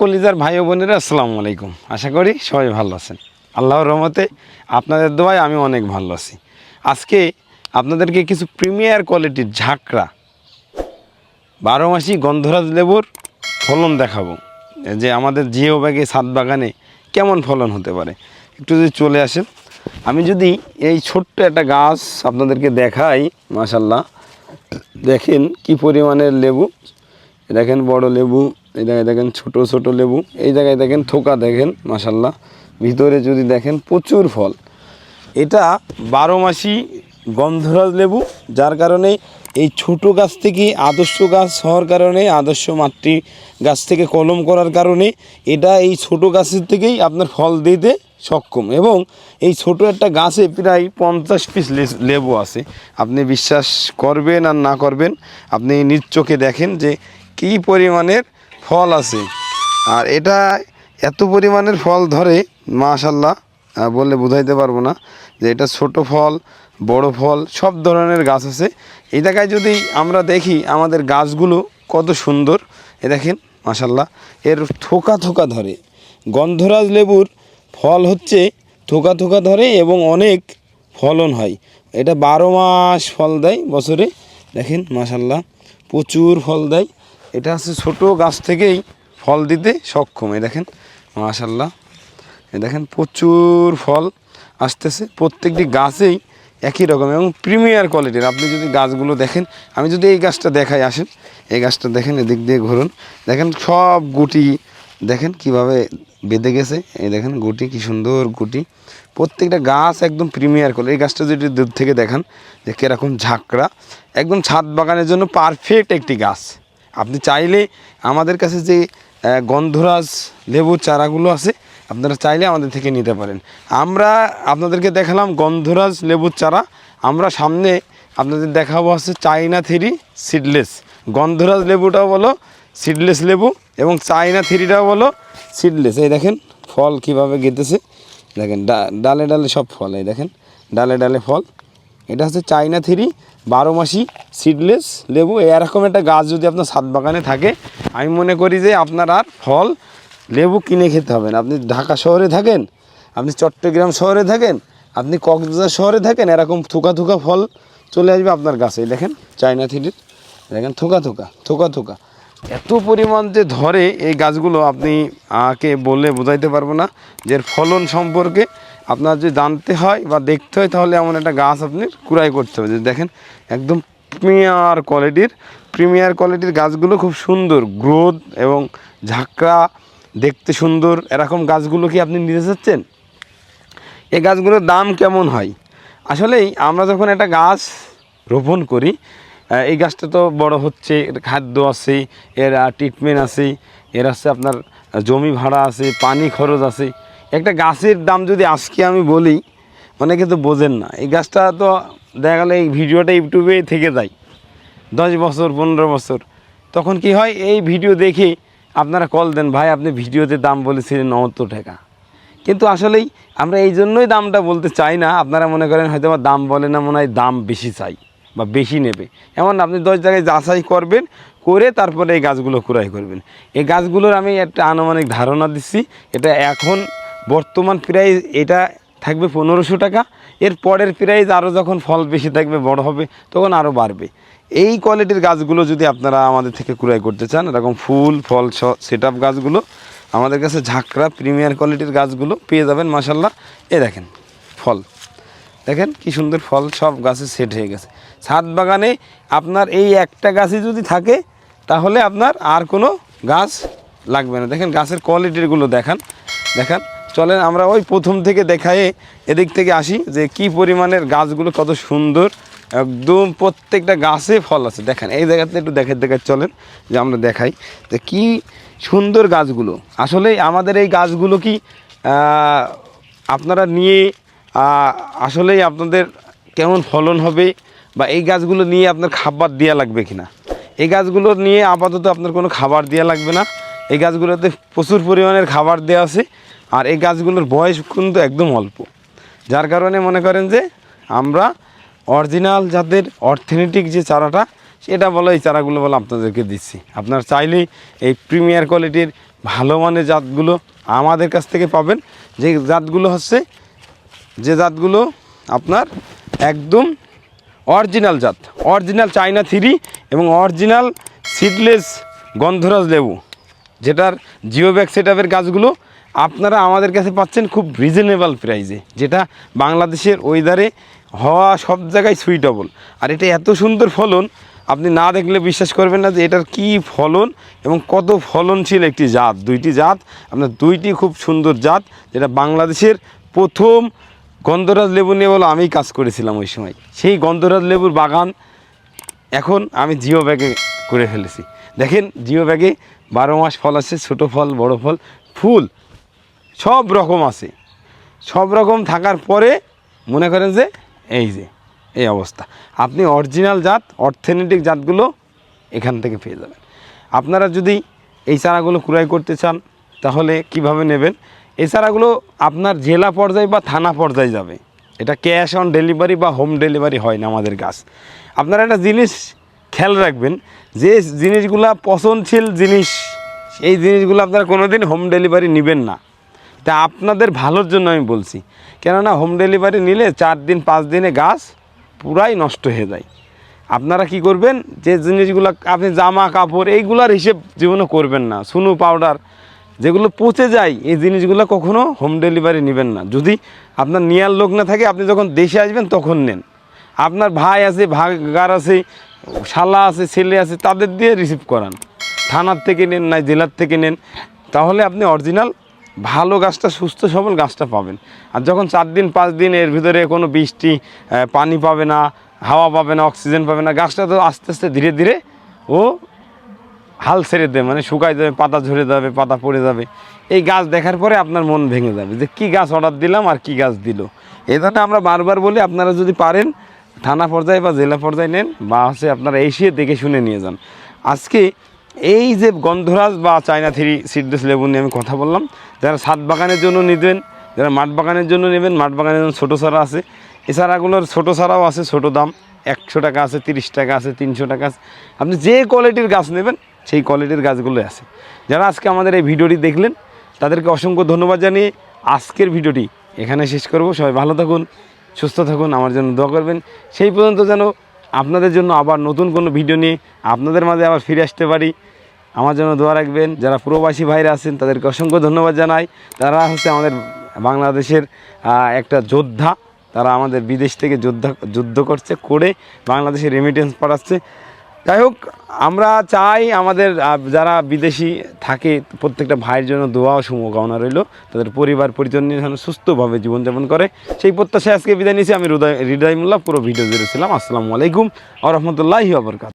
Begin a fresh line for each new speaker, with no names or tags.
কলিজার ভাই বোনেরা, আসসালামু আলাইকুম। আশা করি সবাই ভালো আছেন। আল্লাহর রহমতে আপনাদের দোয়ায় আমি অনেক ভালো আছি। আজকে আপনাদেরকে কিছু প্রিমিয়ার কোয়ালিটির ঝাঁকড়া, বারো মাসি গন্ধরাজ লেবুর ফলন দেখাবো। যে আমাদের জিও ব্যাগে ছাদ বাগানে কেমন ফলন হতে পারে, একটু যদি চলে আসেন। আমি যদি এই ছোট্ট একটা গাছ আপনাদেরকে দেখাই মাশাল্লাহ দেখেন কি পরিমাণের লেবু। দেখেন বড় লেবু, এই জায়গায় দেখেন ছোট ছোট লেবু, এই জায়গায় দেখেন থোকা দেখেন মাশাল্লাহ ভিতরে যদি দেখেন প্রচুর ফল। এটা বারো মাসি গন্ধরাজ লেবু, যার কারণে এই ছোট গাছ থেকে আদর্শ গাছ হওয়ার কারণে, আদর্শ মাতৃ গাছ থেকে কলম করার কারণে এটা এই ছোট গাছের থেকেই আপনার ফল দিতে সক্ষম। এবং এই ছোট একটা গাছে প্রায় পঞ্চাশ পিস লেবু আছে। আপনি বিশ্বাস করবেন আর না করবেন, আপনি নিজ চোখে দেখেন যে কী পরিমাণের ফল আছে? আর এটা এত পরিমাণের ফল ধরে মাশাল্লাহ বললে বোঝাইতে পারব না যে এটা ছোট ফল, বড় ফল, সব ধরনের গাছ আছে। এই জায়গায় যদি আমরা দেখি আমাদের গাছগুলো কত সুন্দর, এ দেখেন মাশাল্লাহ এর থোকা থোকা ধরে। গন্ধরাজ লেবুর ফল হচ্ছে থোকা থোকা ধরে এবং অনেক ফলন হয়। এটা বারো মাস ফল দেয় বছরে, দেখেন মাশাল্লাহ প্রচুর ফল দেয়। এটা হচ্ছে ছোট গাছ থেকেই ফল দিতে সক্ষম, এই দেখেন মাশাল্লাহ এই দেখেন, প্রচুর ফল আসতেছে, প্রত্যেকটি গাছেই একই রকম এবং প্রিমিয়ার কোয়ালিটির। আপনি যদি গাছগুলো দেখেন, আমি যদি এই গাছটা দেখাই, আসেন, এই গাছটা দেখেন, এদিক দিয়ে ঘুরুন। দেখেন, সব গুটি, দেখেন কীভাবে বেঁধে গেছে, এই দেখেন গুটি, কি সুন্দর গুটি। প্রত্যেকটা গাছ একদম প্রিমিয়ার কোয়ালিটি। এই গাছটা যদি দূর থেকে দেখান যে কীরকম ঝাঁকড়া, একদম ছাদ বাগানের জন্য পারফেক্ট একটি গাছ। আপনি চাইলে আমাদের কাছে যে গন্ধরাজ লেবুর চারাগুলো আছে, আপনারা চাইলে আমাদের থেকে নিতে পারেন। আমরা আপনাদেরকে দেখালাম গন্ধরাজ লেবুর চারা। আমরা সামনে আপনাদের দেখাবো হচ্ছে চাইনা থ্রি সিডলেস। গন্ধরাজ লেবুটাও বলো, সিডলেস লেবু এবং চাইনা থ্রিটাও বলো, সিডলেস। এই দেখেন, ফল কীভাবে গেতেছে দেখেন ডালে ডালে সব ফল, এই দেখেন, ডালে ডালে ফল। এটা হচ্ছে চাইনা থ্রি বারো মাসি সিডলেস লেবু। এরকম একটা গাছ যদি আপনার ছাদ বাগানে থাকে, আমি মনে করি যে আপনার আর ফল লেবু কিনে খেতে হবে না। আপনি ঢাকা শহরে থাকেন, আপনি চট্টগ্রাম শহরে থাকেন, আপনি কক্সবাজার শহরে থাকেন, এরকম থোকা থোকা ফল চলে আসবে আপনার গাছে। দেখেন, চায়না থ্রির দেখেন থোকা থোকা থোকা থোকা। এত পরিমাণ যে ধরে এই গাছগুলো, আপনি আকে বলে বোঝাইতে পারব না যে ফলন সম্পর্কে আপনার যদি জানতে হয় বা দেখতে হয়, তাহলে এমন একটা গাছ আপনি কুড়াই করতে হবে। যে দেখেন, একদম প্রিমিয়ার কোয়ালিটির প্রিমিয়ার কোয়ালিটির গাছগুলো খুব সুন্দর গ্রোথ এবং ঝাঁকড়া, দেখতে সুন্দর। এরকম গাছগুলো কি আপনি নিতে চাচ্ছেন? এই গাছগুলোর দাম কেমন হয়? আসলেই আমরা যখন একটা গাছ রোপণ করি এই গাছটা তো বড় হচ্ছে, এর খাদ্য আছে, এর ট্রিটমেন্ট আছে, এর আছে আপনার জমি ভাড়া আছে, পানি খরচ আছে। একটা গাছের দাম যদি আজকে আমি বলি অনেকে তো বোঝেন না। এই গাছটা তো দেখা গেলো এই ভিডিওটা ইউটিউবে থেকে যায় দশ বছর, পনেরো বছর। তখন কি হয়, এই ভিডিও দেখে আপনারা কল দেন, ভাই, আপনি ভিডিওতে দাম বলেছিলেন অত টাকা। কিন্তু আসলেই আমরা এই জন্যই দামটা বলতে চাই না। আপনারা মনে করেন হয়তো বা দাম বলে না, মনে হয় দাম বেশি চাই বা বেশি নেবে। এমন আপনি দশ জায়গায় যাচাই করবেন, করে তারপরে এই গাছগুলো কুড়াই করবেন। এই গাছগুলোর আমি একটা আনুমানিক ধারণা দিচ্ছি, এটা এখন বর্তমান প্রাইস এটা থাকবে পনেরোশো টাকা। এর পরের প্রাইস আরও যখন ফল বেশি থাকবে, বড় হবে, তখন আরও বাড়বে। এই কোয়ালিটির গাছগুলো যদি আপনারা আমাদের থেকে ক্রয় করতে চান, এরকম ফুল, ফল সেট আপ গাছগুলো, আমাদের কাছে ঝাঁকড়া প্রিমিয়ার কোয়ালিটির গাছগুলো পেয়ে যাবেন মাসাল্লাহ এ দেখেন, ফল। দেখেন কি সুন্দর ফল, সব গাছে সেট হয়ে গেছে। ছাদ বাগানে আপনার এই একটা গাছই যদি থাকে, তাহলে আপনার আর কোনো গাছ লাগবে না। দেখেন গাছের কোয়ালিটিরগুলো দেখান দেখান। চলেন আমরা ওই প্রথম থেকে দেখায়ে এদিক থেকে আসি যে কি পরিমাণের গাছগুলো কত সুন্দর। একদম প্রত্যেকটা গাছে ফল আছে। দেখেন, এই জায়গাতে একটু দেখে দেখে চলেন যে আমরা দেখাই যে কি সুন্দর গাছগুলো। আসলে আমাদের এই গাছগুলো কি আপনারা নিয়ে আসলেই আপনাদের কেমন ফলন হবে বা এই গাছগুলো নিয়ে আপনার খাবার দেওয়া লাগবে কিনা? এই গাছগুলো নিয়ে আপাতত আপনার কোনো খাবার দেওয়া লাগবে না। এই গাছগুলোতে প্রচুর পরিমাণের খাবার দেওয়া আছে। আর এই গাছগুলোর বয়স কিন্তু একদম অল্প। যার কারণে মনে করেন যে আমরা অরিজিনাল যাদের অর্থেনেটিক যে চারাটা, সেটা বলো এই চারাগুলো বলে আপনাদেরকে দিচ্ছি। আপনার চাইলেই এই প্রিমিয়ার কোয়ালিটির ভালো মানের জাতগুলো আমাদের কাছ থেকে পাবেন। যে জাতগুলো হচ্ছে, যে জাতগুলো আপনার একদম অরিজিনাল জাত। অরিজিনাল চাইনা থ্রি এবং অরিজিনাল সিডলেস গন্ধরাজ লেবু, যেটার জিও ব্যাগ সেটআপের গাছগুলো আপনারা আমাদের কাছে পাচ্ছেন খুব রিজনেবল প্রাইসে যেটা বাংলাদেশের ওয়েদারে হওয়া সব জায়গায় সুইটেবল আর এটা এত সুন্দর ফলন, আপনি না দেখলে বিশ্বাস করবেন না যে এটার কি ফলন এবং কত ফলনশীল একটি জাত। দুইটি জাত, আপনার দুইটি খুব সুন্দর জাত, যেটা বাংলাদেশের প্রথম গন্ধরাজ লেবু নিয়ে বলে আমি কাজ করেছিলাম ওই সময়। সেই গন্ধরাজ লেবুর বাগান এখন আমি জিও ব্যাগে করে ফেলেছি। দেখেন, জিও ব্যাগে বারো মাস ফল আছে ছোটো ফল, বড় ফল, ফুল। সব রকম আছে। সব রকম থাকার পরে মনে করেন যে এই যে, এই অবস্থা। আপনি অরিজিনাল জাত অর্থেনেটিক জাতগুলো এখান থেকে পেয়ে যাবেন। আপনারা যদি এই চারাগুলো ক্রয় করতে চান, তাহলে কীভাবে নেবেন? এই চারাগুলো আপনার জেলা পর্যায়ে বা থানা পর্যায়ে যাবে। এটা ক্যাশ অন ডেলিভারি বা হোম ডেলিভারি হয় না আমাদের গাছ আপনারা একটা জিনিস খেয়াল রাখবেন, যে জিনিসগুলা পছন্দশীল জিনিস এই জিনিসগুলো আপনারা কোনোদিন হোম ডেলিভারি নেবেন না। তা আপনাদের ভালোর জন্য আমি বলছি। কেননা হোম ডেলিভারি নিলে চার দিন, পাঁচ দিনে গাছ পুরাই নষ্ট হয়ে যায়। আপনারা কি করবেন? যে জিনিসগুলো আপনি জামা, কাপড় এইগুলার হিসেব জীবনে করবেন না। সুনু পাউডার যেগুলো পচে যায়, এই জিনিসগুলো কখনো হোম ডেলিভারি নেবেন না। যদি আপনার নেওয়ার লোক না থাকে, আপনি যখন দেশে আসবেন তখন নেন। আপনার ভাই আছে, ভাগার আছে, শালা আছে, ছেলে আছে, তাদের দিয়ে রিসিভ করান। থানার থেকে নেন না, জেলার থেকে নেন। তাহলে আপনি অরিজিনাল ভালো গাছটা, সুস্থ, সবল গাছটা পাবেন। আর যখন চার দিন, পাঁচ দিন এর ভিতরে কোনো বৃষ্টি পানি পাবে না, হাওয়া পাবে না, অক্সিজেন পাবে না, গাছটা তো আস্তে আস্তে ধীরে ধীরে ও হাল ছেড়ে দেবে মানে শুকাই যাবে, পাতা ঝরে যাবে, পাতা পড়ে যাবে। এই গাছ দেখার পরে আপনার মন ভেঙে যাবে যে কি গাছ অর্ডার দিলাম আর কি গাছ দিল। এই জন্য আমরা বারবার বলি, আপনারা যদি পারেন, থানা পর্যায়ে বা জেলা পর্যায়ে নেন বা হচ্ছে আপনারা এসে দেখে শুনে নিয়ে যান। আজকে এই যে গন্ধরাজ বা চায়না থ্রি সিডলেস লেবু নিয়ে আমি কথা বললাম যারা ছাদ বাগানের জন্য নিবেন, যারা মাঠ বাগানের জন্য নেবেন, মাঠ বাগানের জন্য ছোটো চারা আছে। এই চারাগুলোর ছোটো চারাও আছে, ছোটো দাম একশো টাকা আছে, তিরিশ টাকা আছে, তিনশো টাকা আছে। আপনি যে কোয়ালিটির গাছ নেবেন, সেই কোয়ালিটির গাছগুলো আছে। যারা আজকে আমাদের এই ভিডিওটি দেখলেন, তাদেরকে অসংখ্য ধন্যবাদ জানিয়ে আজকের ভিডিওটি এখানে শেষ করব। সবাই ভালো থাকুন, সুস্থ থাকুন, আমার জন্য দোয়া করবেন। সেই পর্যন্ত যেন আপনাদের জন্য আবার নতুন কোনো ভিডিও নিয়ে আপনাদের মাঝে আবার ফিরে আসতে পারি। আমার জন্য দোয়া রাখবেন। যারা প্রবাসী ভাইরা আছেন, তাদেরকে অসংখ্য ধন্যবাদ জানাই। তারা হচ্ছে আমাদের বাংলাদেশের একটা যোদ্ধা। তারা আমাদের বিদেশ থেকে যোদ্ধা, যুদ্ধ করছে, করে বাংলাদেশে রেমিটেন্স পাঠাচ্ছে। যাই হোক, আমরা চাই আমাদের যারা বিদেশি থাকে, প্রত্যেকটা ভাইয়ের জন্য দোয়া ও শুভকামনা রইল। তাদের পরিবার, পরিজন নিয়ে যেন সুস্থভাবে জীবনযাপন করে। সেই প্রত্যাশায় আজকে বিদায় নিয়েছি। আমি হৃদয়, হৃদয়মুল্লাহ, পুরো ভিডিও জুড়েছিলাম আসসালামু আলাইকুম আ রহমতুল্লাহি আবরকাত